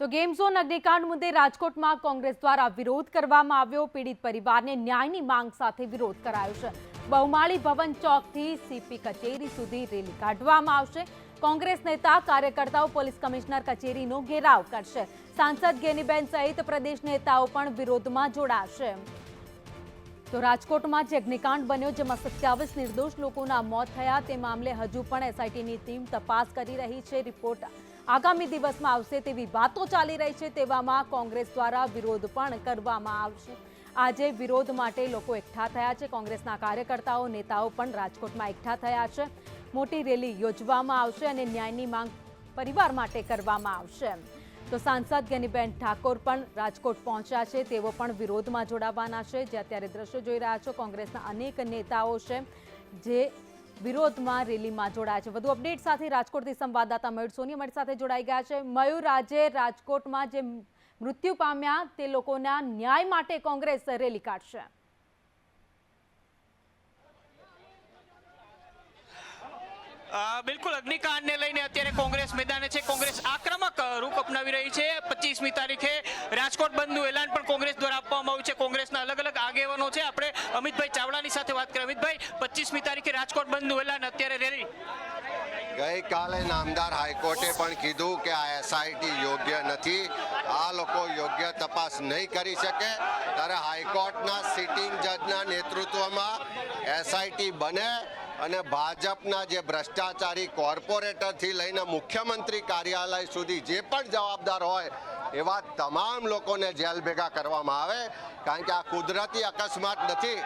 તો game zone અગ્નિકાંડ મુદ્દે રાજકોટમાં કોંગ્રેસ દ્વારા વિરોધ કરવામાં આવ્યો. પીડિત પરિવારને ન્યાયની માંગ સાથે વિરોધ કરાયો છે. બહુમાળી ભવન ચોકથી સીપી કચેરી સુધી રેલી કાઢવામાં આવશે. કોંગ્રેસ નેતા, કાર્યકર્તાઓ પોલીસ કમિશનર કચેરીનો ઘેરાવ કરશે. સાંસદ ગેનીબેન સહિત પ્રદેશ નેતાઓ પણ વિરોધમાં જોડાશે. તો રાજકોટમાં જે અગ્નિકાંડ બન્યો, જેમાં સત્યાવીસ નિર્દોષ લોકોના મોત થયા. તે મામલે હજુ પણ એસઆઈટીની ટીમ તપાસ કરી રહી છે. રિપોર્ટ આગામી દિવસમાં આવશે તેવી વાતો ચાલી રહી છે તેવામાં કોંગ્રેસ દ્વારા વિરોધ પણ કરવામાં આવશે. આજે વિરોધ માટે લોકો એકઠા થયા છે. કોંગ્રેસના કાર્યકર્તાઓ, નેતાઓ પણ રાજકોટમાં એકઠા થયા છે. મોટી રેલી યોજવામાં આવશે અને ન્યાયની માંગ પરિવાર માટે કરવામાં આવશે તો સાંસદ ગેનીબેન ઠાકોર પણ રાજકોટ પહોંચ્યા છે. તેઓ પણ વિરોધમાં જોડાવાના છે. જે અત્યારે દ્રશ્યો જોઈ રહ્યા છો, કોંગ્રેસના અનેક નેતાઓ છે, જે વિરોધમાં રેલીમાં જોડાયા છે. વધુ અપડેટ સાથે રાજકોટથી સંવાદદાતા મયુર સોની અમારી સાથે જોડાઈ ગયા છે. મયુર, આજે રાજકોટમાં જે મૃત્યુ પામ્યા તે લોકોના ન્યાય માટે કોંગ્રેસ રેલી કાઢશે. બિલકુલ અગ્નિકાંડને લઈને અત્યારે કોંગ્રેસ મેદાને છે. કોંગ્રેસ આક્રમક રૂપ અપનાવી રહી છે. પચીસમી તારીખે રાજકોટ બંધનું એલાન પણ કોંગ્રેસ દ્વારા આપવામાં આવ્યું છે. કોંગ્રેસના અલગ અલગ આગેવાનો છે. આપણે અમિતભાઈ ચાવડાની સાથે વાત કરીએ. અમિતભાઈ, પચીસમી તારીખે રાજકોટ બંધનું એલાન અત્યારે રેલી. ગઈકાલે નામદાર હાઈકોર્ટે પણ કીધું કે આ એસઆઈટી યોગ્ય નથી. આ લોકો યોગ્ય તપાસ નહીં કરી શકે. ત્યારે હાઈકોર્ટના સિટિંગ જજના નેતૃત્વમાં એસઆઈટી બને. અને ભાજપના જે ભ્રષ્ટાચારી કોર્પોરેટરથી લઈને મુખ્યમંત્રી કાર્યાલય સુધી જે પણ જવાબદાર હોય એવા તમામ લોકોને જેલ ભેગા કરવામાં આવે, કારણ કે આ કુદરતી અકસ્માત નથી,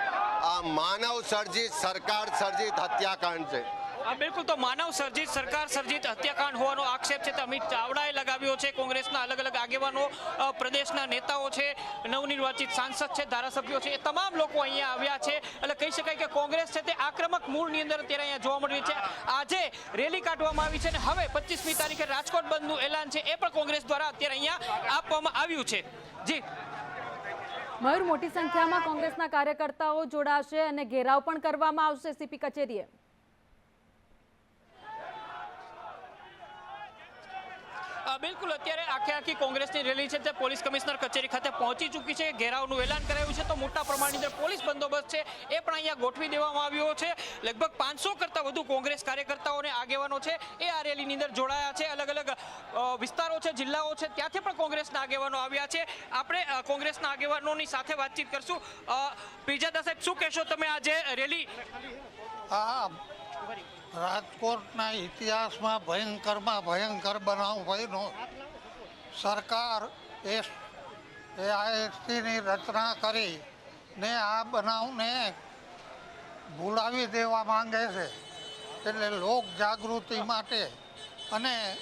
આ માનવ સર્જિત, સરકાર સર્જિત હત્યાકાંડ છે. બિલકુલ તો માનવ સર્જિત, સરકાર સર્જિત હત્યાકાંડ હોવાનો આક્ષેપ છે. તે અમિત ચાવડાએ લગાવ્યો છે. કોંગ્રેસના અલગ અલગ આગેવાનો પ્રદેશના નેતાઓ છે. નવનિર્વાચિત સાંસદ છે, ધારાસભ્યો છે. એ તમામ લોકો અહીંયા આવ્યા છે. એટલે કહી શકાય કે કોંગ્રેસ છે તે આક્રમક મૂળની અંદર અત્યારે અહીંયા જોવા મળી છે. આજે રેલી કાઢવામાં આવી છે અને હવે પચીસમી તારીખે રાજકોટ બંધનું એલાન છે. એ પણ કોંગ્રેસ દ્વારા અત્યારે અહીંયા આપવામાં આવ્યું છે. જી. મયુર, મોટી સંખ્યામાં કોંગ્રેસના કાર્યકર્તાઓ જોડાશે અને ઘેરાવ પણ કરવામાં આવશે સીપી કચેરીએ. બિલકુલ અત્યારે આખે આખી કોંગ્રેસની રેલી છે તે પોલીસ કમિશનર કચેરી ખાતે પહોંચી ચૂકી છે. ઘેરાવનું એલાન કરાયું છે. તો મોટા પ્રમાણની અંદર પોલીસ બંદોબસ્ત છે એ પણ અહીંયા ગોઠવી દેવામાં આવ્યો છે. લગભગ પાંચસો કરતાં વધુ કોંગ્રેસ કાર્યકર્તાઓ અને આગેવાનો છે એ આ રેલીની અંદર જોડાયા છે. અલગ અલગ વિસ્તારો છે જિલ્લાઓ છે ત્યાંથી પણ કોંગ્રેસના આગેવાનો આવ્યા છે. આપણે કોંગ્રેસના આગેવાનોની સાથે વાતચીત કરશું. અ, પિરજાદા સાહેબ શું કહેશો તમે આજે રેલી? આ રાજકોટના ઇતિહાસમાં ભયંકરમાં ભયંકર બનાવ ભયનો સરકાર એ એઆઈએસટીની રચના કરી ને આ બનાવને ભૂલાવી દેવા માંગે છે. એટલે લોક જાગૃતિ માટે અને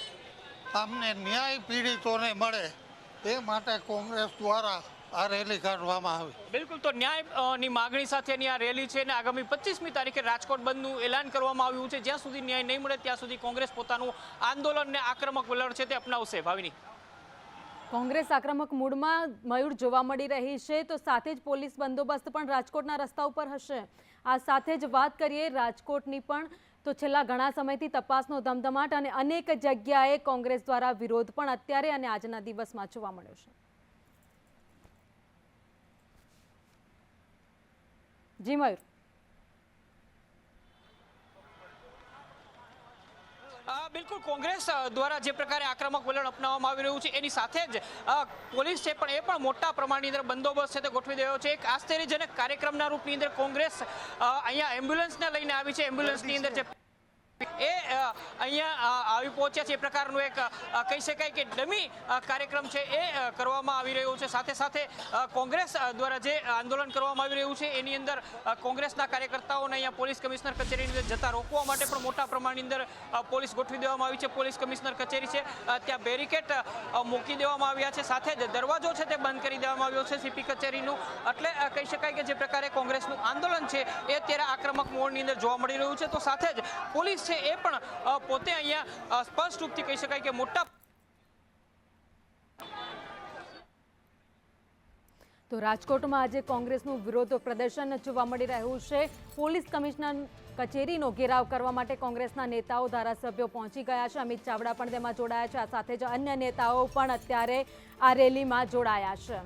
અમને ન્યાય પીડિતોને મળે એ માટે કોંગ્રેસ દ્વારા આ રેલી કાઢવામાં આવી. બિલકુલ તો ન્યાયની માગણી સાથેની આ રેલી છે અને આગામી પચીસમી તારીખે રાજકોટ બંધનું એલાન કરવામાં આવ્યું છે. જ્યાં સુધી ન્યાય નહીં મળે ત્યાં સુધી કોંગ્રેસ પોતાનું આંદોલનને આક્રમક વલણ છે તે અપનાવશે. ભાવિની. કોંગ્રેસ આક્રમક મૂડમાં મયુર જોવા મળી રહી છે તો સાથે જ પોલીસ બંદોબસ્ત પણ રાજકોટના રસ્તા ઉપર હશે. આ સાથે જ વાત કરીએ રાજકોટની પણ તો છેલ્લા ઘણા સમયથી તપાસનો ધમધમાટ અને અનેક જગ્યાએ કોંગ્રેસ દ્વારા વિરોધ પણ અત્યારે અને આજના દિવસમાં જોવા મળ્યો છે. જી મયુર બિલકુલ. કોંગ્રેસ દ્વારા જે પ્રકારે આક્રમક વલણ અપનાવવામાં આવી રહ્યું છે, એની સાથે જ પોલીસ છે, પણ એ પણ મોટા પ્રમાણની અંદર બંદોબસ્ત છે તે ગોઠવી દેવો છે. એક આશ્ચર્યજનક કાર્યક્રમના રૂપની અંદર કોંગ્રેસ અહીંયા એમ્બ્યુલન્સને લઈને આવી છે. એમ્બ્યુલન્સની અંદર જે એ અહીંયા આવી પહોંચ્યા છે એ પ્રકારનું એક કહી શકાય કે ડમી કાર્યક્રમ છે એ કરવામાં આવી રહ્યો છે. સાથે સાથે કોંગ્રેસ દ્વારા જે આંદોલન કરવામાં આવી રહ્યું છે એની અંદર કોંગ્રેસના કાર્યકર્તાઓને અહીંયા પોલીસ કમિશનર કચેરીની અંદર જતા રોકવા માટે પણ મોટા પ્રમાણની અંદર પોલીસ ગોઠવી દેવામાં આવી છે. પોલીસ કમિશનર કચેરી છે ત્યાં બેરિકેડ મૂકી દેવામાં આવ્યા છે. સાથે જ દરવાજો છે તે બંધ કરી દેવામાં આવ્યો છે સીપી કચેરીનું. એટલે કહી શકાય કે જે પ્રકારે કોંગ્રેસનું આંદોલન છે એ અત્યારે આક્રમક મોડની અંદર જોવા મળી રહ્યું છે. તો સાથે જ પોલીસ એ પણ પોતે અહીંયા સ્પષ્ટ રૂપથી કહી શકાય કે મોટા તો રાજકોટમાં આજે કોંગ્રેસનું વિરોધ પ્રદર્શન જોવા મળી રહ્યું છે. પોલીસ કમિશનર કચેરીનો ઘેરાવ કરવા માટે કોંગ્રેસના નેતાઓ ધારાસભ્યો પહોંચી ગયા છે. અમિત ચાવડા પણ તેમાં જોડાયા છે. આ સાથે જ અન્ય નેતાઓ પણ અત્યારે આ રેલીમાં જોડાયા છે.